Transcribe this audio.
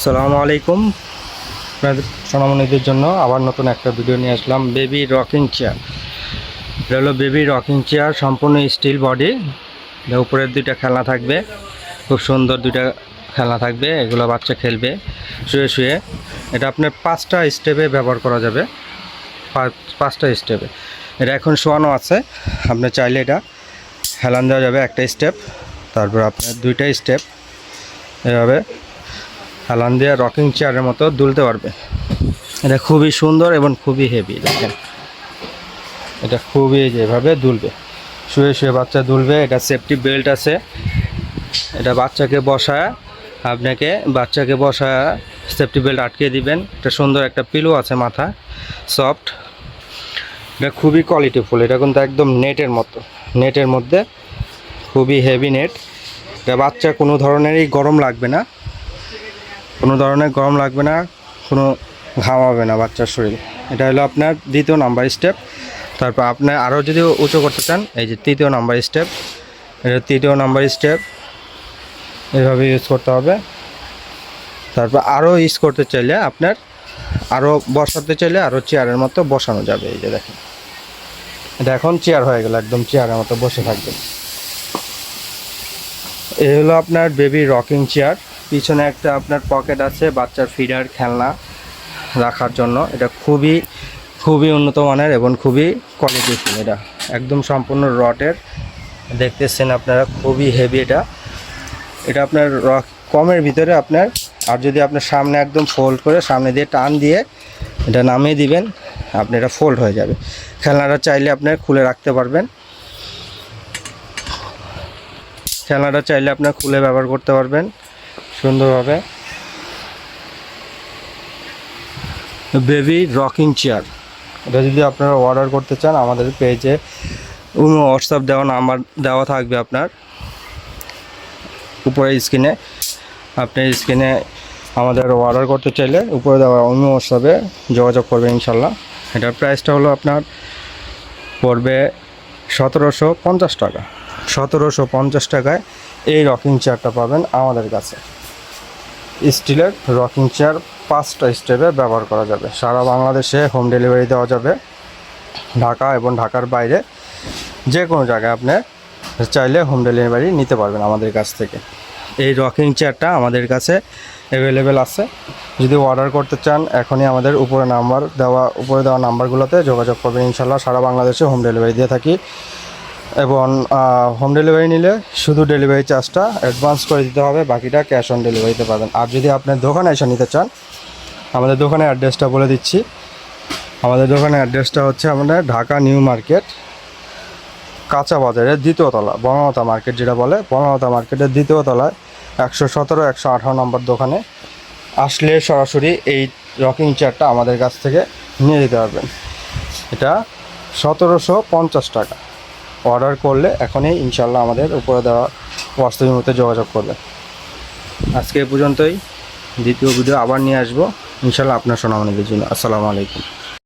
আসসালামু আলাইকুম। আপনাদের সোনামণিদের জন্য আবার নতুন একটা ভিডিও নিয়ে আসলাম বেবি রকিং চেয়ার এটা হলো বেবি রকিং চেয়ার সম্পূর্ণ স্টিল বডি এটা উপরের দুইটা খেলনা থাকবে, খুব সুন্দর দুইটা খেলনা থাকবে, এগুলো বাচ্চা খেলবে, শুয়ে শুয়ে। এটা আপনার পাঁচটা স্টেপে ব্যবহার করা যাবে পাঁচটা স্টেপে এটা এখন শোয়ানো আছে, আপনি চাইলে এটা হেলান দেওয়া যাবে একটা স্টেপ তারপর আপনার দুইটা স্টেপ এভাবে। হেলান দিয়ে রকিং চেয়ারের মতো দুলতে পারবে। এটা খুবই সুন্দর এবং খুবই হেভি দেখেন। এটা খুবই যেভাবে দুলবে। শুয়ে শুয়ে বাচ্চা দুলবে, এটা সেফটি বেল্ট আছে। এটা বাচ্চাকে বসায়, আপনাকে বাচ্চাকে বসা সেফটি বেল্ট আটকে দিবেন। এটা সুন্দর একটা পিলো আছে মাথা সফট এটা খুবই কোয়ালিটিফুল এটা কিন্তু একদম নেটের মতো। নেটের মধ্যে খুবই হেভি নেট এটা বাচ্চা কোনো ধরনেরই গরম লাগবে না। কোনো ধরনের গরম লাগবে না, কোনো ঘামাবে না বাচ্চার শরীর। এটা হলো আপনার দ্বিতীয় নাম্বার স্টেপ তারপর আপনার আরও যদি উঁচু করতে চান, এই যে তৃতীয় নাম্বার স্টেপ এটা তৃতীয় নাম্বার স্টেপ এভাবে ইউজ করতে হবে। তারপর আরও ইউজ করতে চাইলে আপনার আরও বসাতে চাইলে আরও চেয়ারের মতো বসানো যাবে, এই যে দেখেন। এটা এখন চেয়ার হয়ে গেল, একদম চেয়ারের মতো বসে থাকবে। এই হলো আপনার বেবি রকিং চেয়ার পিছনে একটা আপনার পকেট আছে বাচ্চার ফিডার খেলনা রাখার জন্য। এটা খুবই খুবই উন্নত মানের এবং খুবই কোয়ালিটিফুল এটা। একদম সম্পূর্ণ রটের। দেখতেছেন আপনারা, খুবই হেভি এটা। এটা আপনার কমের ভিতরে আপনার, আর যদি আপনার সামনে একদম ফোল্ড করে সামনে দিয়ে টান দিয়ে এটা নামিয়ে দিবেন আপনি এটা ফোল্ড হয়ে যাবে। খেলনাটা চাইলে আপনার খুলে রাখতে পারবেন। খেলনাটা চাইলে আপনার খুলে ব্যবহার করতে পারবেন। সুন্দরভাবে। Baby rocking chair. এটা যদি আপনারা অর্ডার করতে চান, আমাদের পেজে হোয়াটসঅ্যাপ দেওয়া নাম্বার দেওয়া থাকবে আপনার। উপরে স্ক্রিনে। আপনি স্ক্রিনে আমাদের অর্ডার করতে চাইলে উপরে দেওয়া অন্য হোয়াটসঅ্যাপে যোগাযোগ করবে ইনশাল্লাহ এটার প্রাইসটা হলো আপনার পড়বে সতেরোশো পঞ্চাশ টাকা। সতেরোশো পঞ্চাশ টাকায় এই রকিং চেয়ারটা পাবেন আমাদের কাছে। স্টিলের রকিং চেয়ার পাঁচটা স্টেপে ব্যবহার করা যাবে। সারা বাংলাদেশে হোম ডেলিভারি দেওয়া যাবে। ঢাকা এবং ঢাকার বাইরে যে কোনো জায়গায় আপনি চাইলে হোম ডেলিভারি নিতে পারবেন আমাদের কাছ থেকে। এই রকিং চেয়ারটা আমাদের কাছে অ্যাভেলেবেল আছে। যদি অর্ডার করতে চান, এখনই আমাদের উপরে নাম্বার দেওয়া, উপরে দেওয়া নাম্বারগুলোতে যোগাযোগ করবেন। ইনশাল্লাহ সারা বাংলাদেশে হোম ডেলিভারি দিয়ে থাকি। এবং হোম ডেলিভারি নিলে শুধু ডেলিভারি চার্জটা অ্যাডভান্স করে দিতে হবে, বাকিটা ক্যাশ অন ডেলিভারিতে পাবেন। আর যদি আপনার দোকানে এসে নিতে চান, আমাদের দোকানের অ্যাড্রেসটা বলে দিচ্ছি। আমাদের দোকানের অ্যাড্রেসটা হচ্ছে আমাদের ঢাকা নিউ মার্কেট, কাঁচা বাজারের দ্বিতীয়তলা বনলতা মার্কেট যেটা বলে, বনলতা মার্কেটের দ্বিতীয় তলায় একশো সতেরো, একশো আঠারো নম্বর দোকানে আসলে সরাসরি এই রকিং চেয়ারটা আমাদের কাছ থেকে নিয়ে যেতে পারবেন। এটা সতেরোশো পঞ্চাশ টাকা। অর্ডার করলে এখনই ইনশাল্লাহ আমাদের উপরে দেওয়া বাস্তবের মধ্যে যোগাযোগ করবে। আজকে এ পর্যন্তই। দ্বিতীয় ভিডিও আবার নিয়ে আসব। ইনশাল্লাহ আপনার সোনামণিদের জন্য। আসসালামু আলাইকুম।